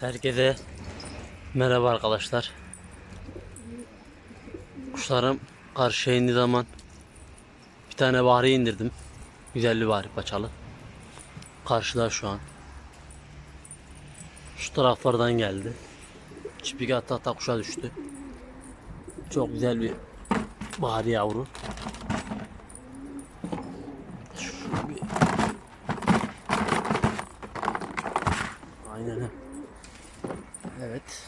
Herkese merhaba arkadaşlar. Kuşlarım karşıya indiği zaman bir tane bahri indirdim. Güzel bir bahri paçalı. Karşıda şu an. Şu taraflardan geldi. Çipik hatta hatta kuşa düştü. Çok güzel bir bahri yavru. Aynen. Evet.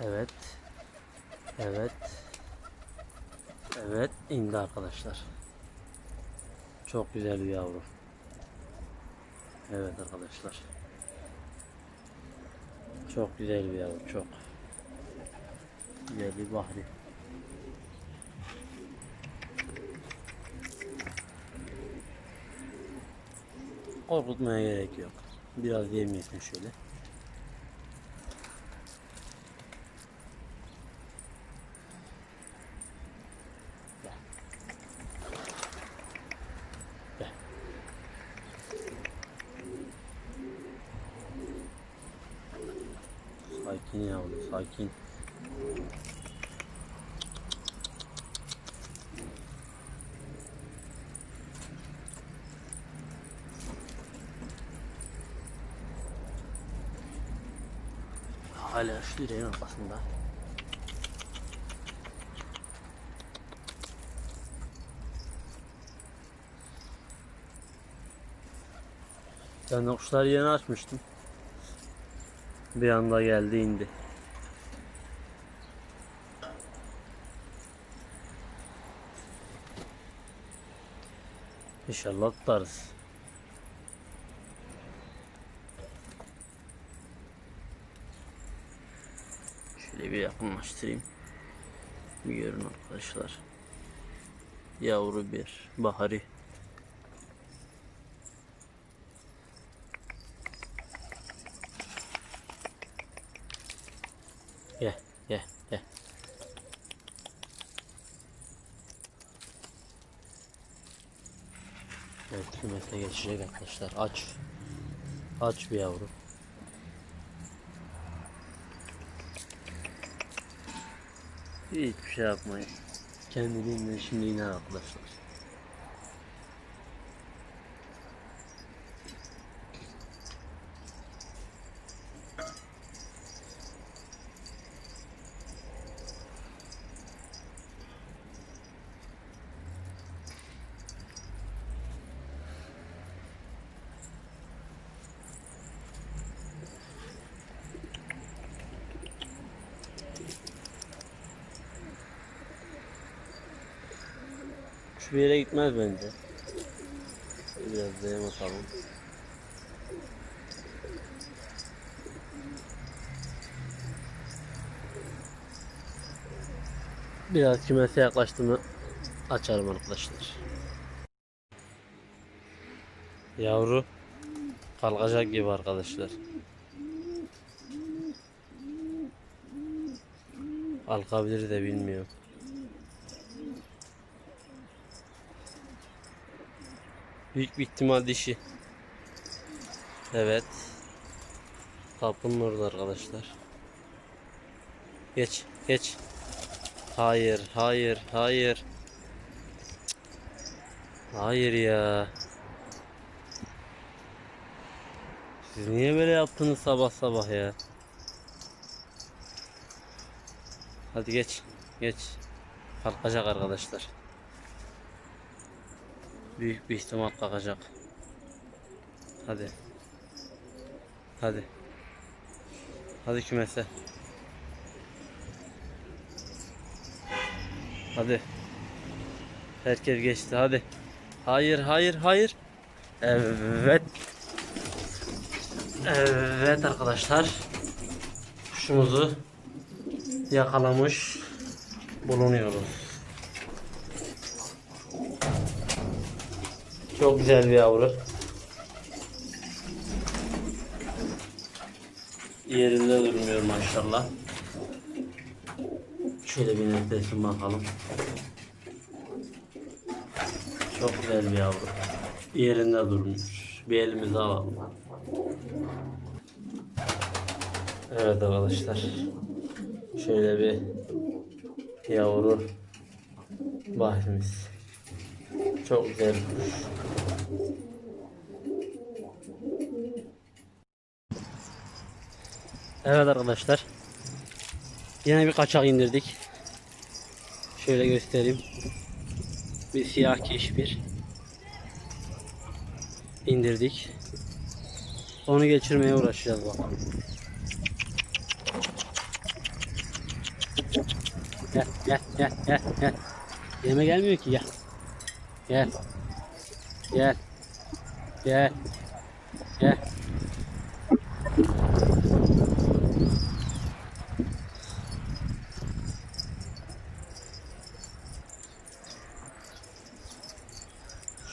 Evet. Evet. Evet indi arkadaşlar. Çok güzel bir yavru. Evet arkadaşlar. Çok güzel bir yavru çok. Güzel bir bahri. Korkutmaya gerek yok. Biraz yem yesin şöyle. Gel. Gel. Sakin yavrum, sakin. Hala şu direğin arkasında. Ben de kuşları yeni açmıştım. Bir anda geldi indi. İnşallah tutarız. Şöyle yakınlaştırayım. Bir görün arkadaşlar. Yavru bir bahari. Gel, gel, gel. Evet, kümese geçecek arkadaşlar. Aç. Aç bir yavru. Hiçbir şey yapmayın. Kendiliğinden şimdi iner arkadaşlar. Şu bir yere gitmez bence. Biraz da yem atalım. Biraz kümese yaklaştı mı açarım arkadaşlar. Yavru kalkacak gibi arkadaşlar. Kalkabilir de bilmiyorum. Büyük bir ihtimal dişi. Evet. Kapının orada arkadaşlar. Geç, geç. Hayır, hayır, hayır. Hayır ya. Siz niye böyle yaptınız sabah sabah ya? Hadi geç, geç. Kalkacak arkadaşlar. Büyük bir ihtimal kalkacak. Hadi. Hadi. Hadi kümese. Hadi. Herkes geçti hadi. Hayır hayır hayır. Evet. Evet arkadaşlar. Kuşumuzu yakalamış bulunuyoruz. Çok güzel bir yavru. Yerinde durmuyor maşallah. Şöyle bir netlesin bakalım. Çok güzel bir yavru. Yerinde durmuş. Bir elimize alalım. Evet arkadaşlar. Şöyle bir yavru bahrimiz. Çok güzel bir. Evet arkadaşlar. Yine bir kaçak indirdik. Şöyle göstereyim. Bir siyah keşbir indirdik. Onu geçirmeye uğraşacağız bakalım. Gel gel gel gel gel. Yeme gelmiyor ki gel. Gel. Gel. Gel. Gel.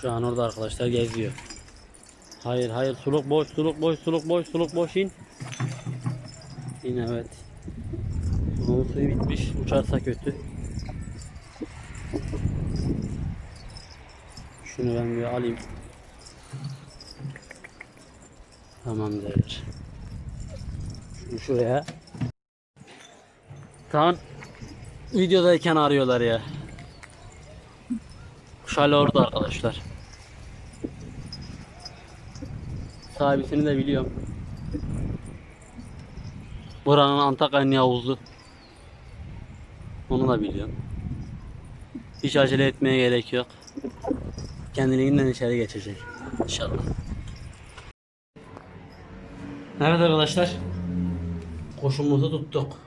Şu an orada arkadaşlar geziyor. Hayır hayır suluk boş suluk boş suluk boş suluk boş in. İn evet. Bunun suyu bitmiş uçarsa kötü. Şunu ben bir alayım. Tamamdır. Şunu şuraya. Tam videodayken arıyorlar ya. Kuş hala orada arkadaşlar. Sahibisini de biliyorum. Buranın Antakya'nın Yavuzlu. Onu da biliyorum. Hiç acele etmeye gerek yok. Kendiliğinden içeri geçecek. İnşallah. Evet arkadaşlar. Koşumuzu tuttuk.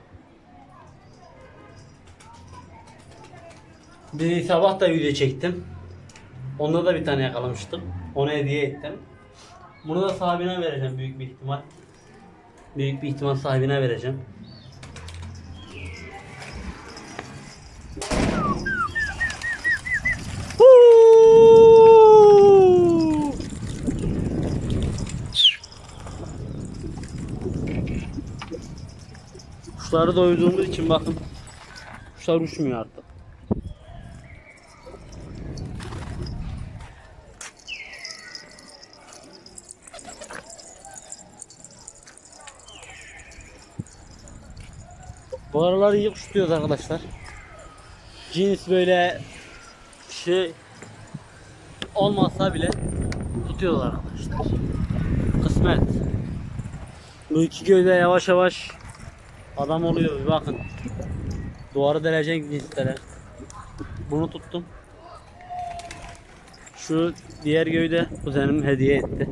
Bir sabah da video çektim. Onda da bir tane yakalamıştım. Onu hediye ettim. Bunu da sahibine vereceğim büyük bir ihtimal. Büyük bir ihtimal sahibine vereceğim. Kuşları doyurduğumuz için bakın kuşlar uçmuyor artık. Bu aralar iyi kuş arkadaşlar. Cins böyle şey olmazsa bile tutuyorlar arkadaşlar. Kısmet. Bu iki gövde yavaş yavaş adam oluyor bir bakın. Duvarı delecek cinslere. Bunu tuttum. Şu diğer gövde kuzenim hediye etti.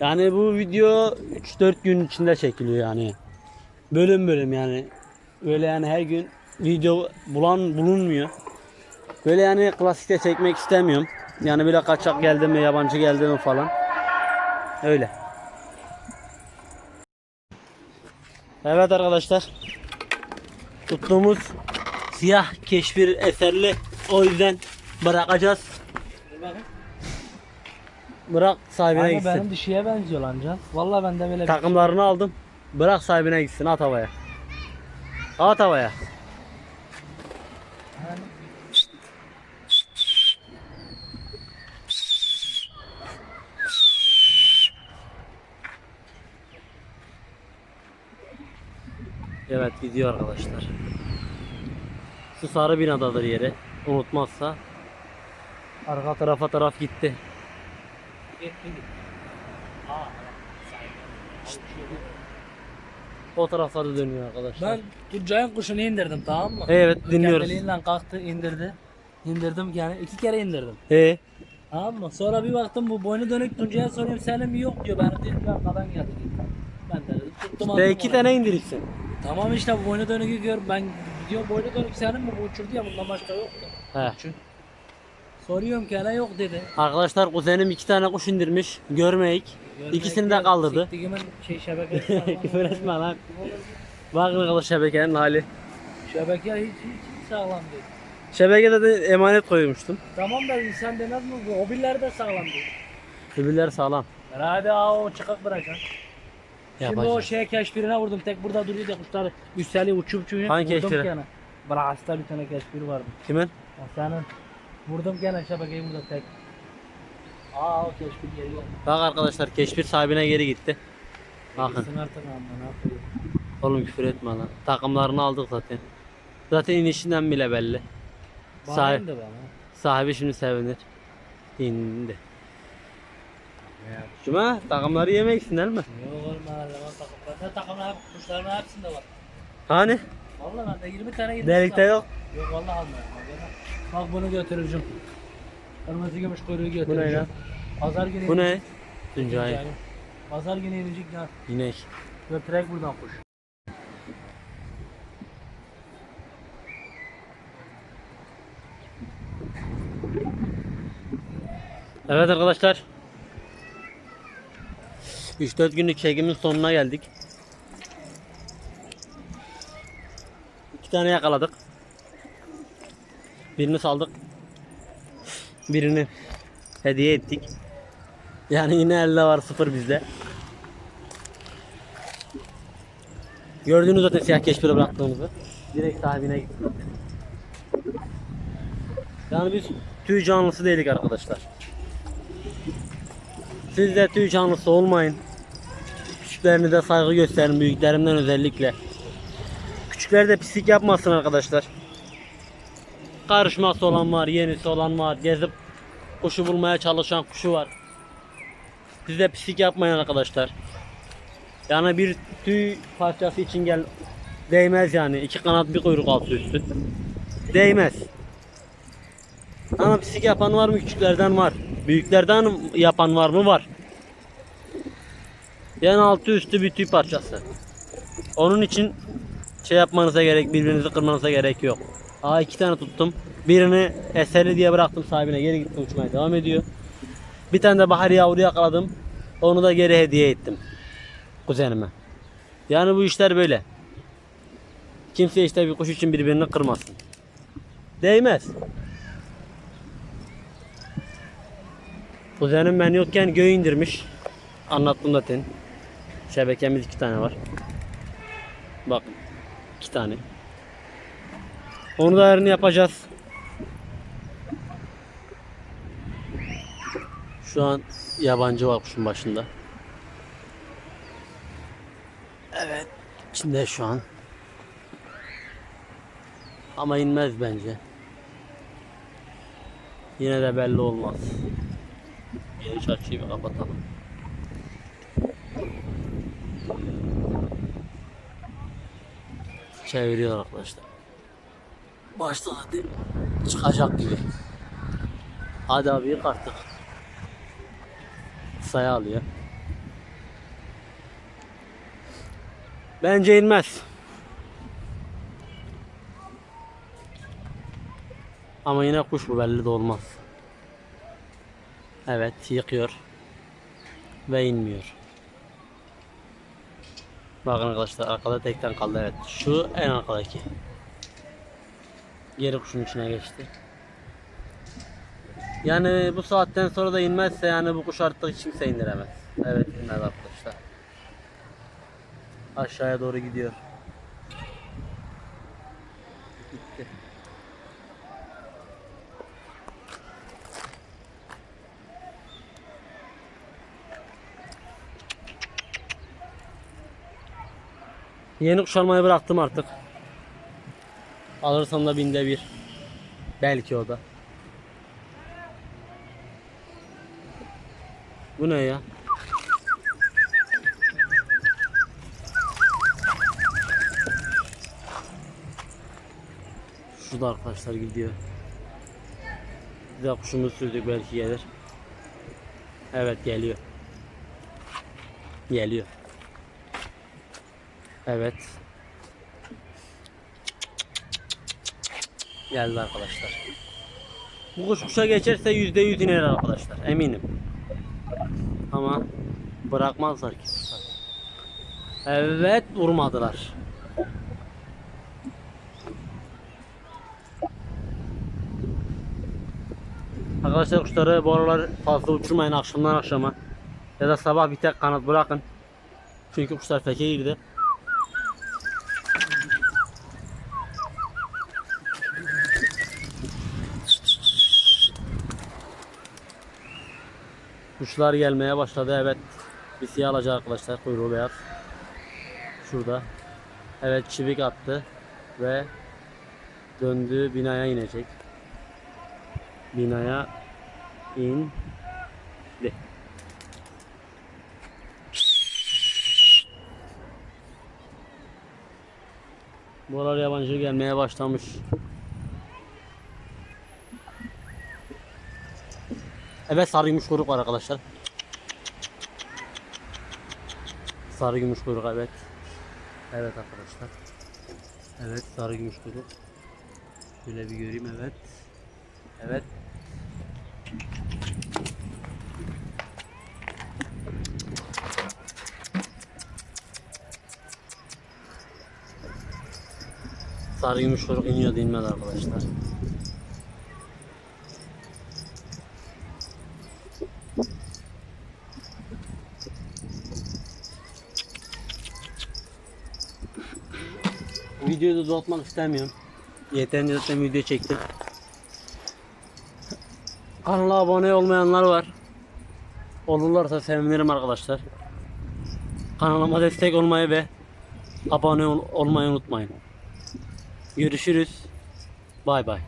Yani bu video 3-4 gün içinde çekiliyor yani. Bölüm bölüm yani. Böyle yani her gün video bulan bulunmuyor. Böyle yani klasikte çekmek istemiyorum. Yani böyle kaçak geldi mi, yabancı geldi mi falan. Öyle. Evet arkadaşlar. Tuttuğumuz siyah keşfir eserli. O yüzden bırakacağız. Bırak sahibine Kanka gitsin. benim dişiye benziyor lan can. Vallahi ben de böyle bir Takımlarını aldım. Bırak sahibine gitsin at havaya. At havaya. Evet gidiyor arkadaşlar. Şu sarı binadadır yeri. Unutmazsa. Arka tarafa taraf gitti. O tarafları dönüyor arkadaşlar. Ben Tuncay'ın kuşunu indirdim tamam mı? Evet dinliyoruz. Kendiliğinden kalktı indirdi. İndirdim yani iki kere indirdim. Ee, Tamam mı? Sonra bir baktım bu boynu dönük Tuncay'a soruyorum senin mi yok diyor. Ben dedim ben kadın geldi. Ben de tuttum işte iki onu. tane indiriksin. Tamam işte bu boynu dönükü gör. Ben diyor boynu dönük senin mi? Bu uçurdu ya bundan başka yoktu. He. Çünkü soruyorum ki hele yok dedi. Arkadaşlar kuzenim iki tane kuş indirmiş. Görmeyik. İkisini de kaldırdı. Siktiğimin şey şebekesi. Küfür etme lan. Bakın arkadaş şebekenin hali. Şebeke hiç, hiç, sağlam değil. Şebekede de emanet koymuştum. Tamam da insan demez mi bu? O birileri de sağlam değil. Öbürleri sağlam. Hadi aa o çıkık bırakacaksın. Şimdi o şeye keşfirine vurdum. Tek burada duruyor da kuşlar üsteli uçup uçuyor. Hangi Vurdum keşfire? gene. Bras'ta bir tane keşfir vardı. Kimin? Senin. Vurdum gene şebekeyi burada tek. Aa o keşfir geri geldi. Bak arkadaşlar keşfir sahibine geri gitti. Bakın. Gitsin artık amma ne yapıyor. Oğlum küfür etme lan. Takımlarını aldık zaten. Zaten inişinden bile belli. Bana. sahibi şimdi sevinir. İndi. Cuma takımları yemeksin değil mi? Yok oğlum herhalde takımlar. Ne takımlar kuşların hepsinde var. Hani? Vallahi bende 20 tane 20 Delikte yok. Yok vallahi almıyorum. Bak bunu götüreceğim. Kırmızı gümüş kuyruğu Bu ne götüreceğim. lan? Pazar günü Bu ne? Tuncay. Yani Pazar günü inecek ya. İnek. Götürek buradan kuş. Evet arkadaşlar. 3-4 günlük çekimin sonuna geldik. İki tane yakaladık. Birini saldık. Birini hediye ettik. Yani yine elde var sıfır bizde. Gördüğünüz zaten siyah keşfire bıraktığımızı. Direkt sahibine gitti. Yani biz tüy canlısı değilik arkadaşlar. Siz de tüy canlısı olmayın. Küçüklerinize saygı gösterin büyüklerimden özellikle. Küçükler de pislik yapmasın arkadaşlar. Karışması olan var, yenisi olan var. Gezip kuşu bulmaya çalışan kuşu var. Siz de pislik yapmayın arkadaşlar. Yani bir tüy parçası için gel değmez yani. iki kanat bir kuyruk altı üstü. Değmez. Ama pislik yapan var mı? Küçüklerden var. Büyüklerden yapan var mı? Var. Yani altı üstü bir tüy parçası. Onun için şey yapmanıza gerek, birbirinizi kırmanıza gerek yok. Aa iki tane tuttum. Birini eserli diye bıraktım sahibine. Geri gitti uçmaya devam ediyor. Bir tane de bahar yavru yakaladım. Onu da geri hediye ettim. Kuzenime. Yani bu işler böyle. Kimse işte bir kuş için birbirini kırmasın. Değmez. Kuzenim ben yokken göğü indirmiş. Anlattım zaten. Şebekemiz iki tane var. Bakın. iki tane. Onu da yarın yapacağız. Şu an yabancı var kuşun başında. Evet. içinde şu an. Ama inmez bence. Yine de belli olmaz. Geri bir kapatalım. Çeviriyor arkadaşlar. Başta hadi çıkacak gibi. Hadi abi yık artık. Sayı alıyor. Bence inmez. Ama yine kuş bu belli de olmaz. Evet yıkıyor. Ve inmiyor. Bakın arkadaşlar arkada tekten kaldı evet. Şu en arkadaki. Geri kuşun içine geçti. Yani bu saatten sonra da inmezse yani bu kuş artık kimse indiremez. Evet inmez arkadaşlar. Aşağıya doğru gidiyor. Yeni kuş almayı bıraktım artık. Alırsam da binde bir. Belki o da. Bu ne ya? Şurada arkadaşlar gidiyor. Bir de kuşumuz sürdük belki gelir. Evet geliyor. Geliyor. Evet. Geldi arkadaşlar. Bu kuş kuşa geçerse yüzde yüz iner arkadaşlar. Eminim. Ama bırakmazlar ki. Evet vurmadılar. Arkadaşlar kuşları bu aralar fazla uçurmayın akşamdan akşama. Ya da sabah bir tek kanat bırakın. Çünkü kuşlar feke girdi. Kuşlar gelmeye başladı evet. Bir alacak arkadaşlar kuyruğu beyaz. Şurada. Evet çivik attı ve döndü binaya inecek. Binaya indi. Buralar yabancı gelmeye başlamış. Evet sarı gümüş kuyruk var arkadaşlar. Sarı gümüş kuyruk evet. Evet arkadaşlar. Evet sarı gümüş kuyruk. Şöyle bir göreyim evet. Evet. Sarı gümüş kuyruk iniyor inmedi arkadaşlar. Videoyu da uzatmak istemiyorum. Yeterince zaten video çektim. Kanala abone olmayanlar var. Olurlarsa sevinirim arkadaşlar. Kanalıma destek olmayı ve abone ol- olmayı unutmayın. Görüşürüz. Bay bay.